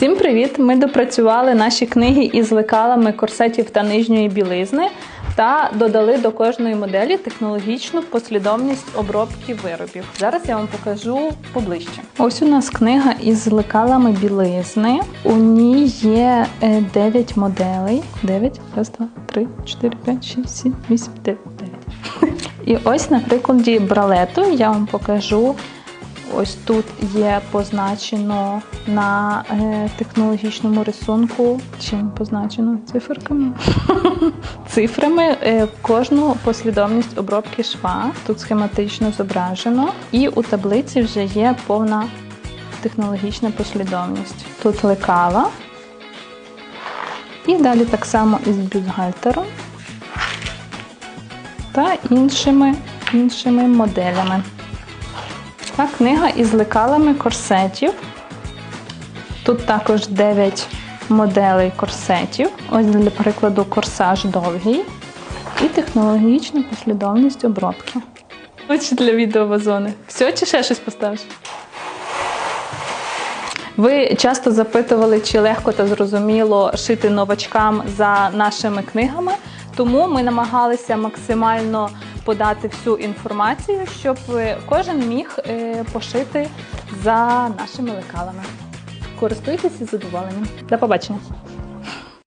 Всім привіт! Ми допрацювали наші книги із лекалами корсетів та нижньої білизни та додали до кожної моделі технологічну послідовність обробки виробів. Зараз я вам покажу поближче. Ось у нас книга із лекалами білизни. У ній є 9 моделей. 9, раз, два, три, чотири, п'ять, шість, сім, вісім, дев'ять. дев'ять. І ось на прикладі бралету я вам покажу. Ось тут є позначено на е, технологічному рисунку. Чим позначено циферками? Цифрами е, кожну послідовність обробки шва. Тут схематично зображено. І у таблиці вже є повна технологічна послідовність. Тут лекала. І далі так само із бюстгальтером та іншими, іншими моделями. Та книга із лекалами корсетів. Тут також 9 моделей корсетів. Ось для прикладу корсаж довгий. І технологічна послідовність обробки. Очі для відеовазони. Все, чи ще щось поставиш? Ви часто запитували, чи легко та зрозуміло шити новачкам за нашими книгами, тому ми намагалися максимально подати всю інформацію, щоб кожен міг е, пошити за нашими лекалами. Користуйтесь із задоволенням. До побачення!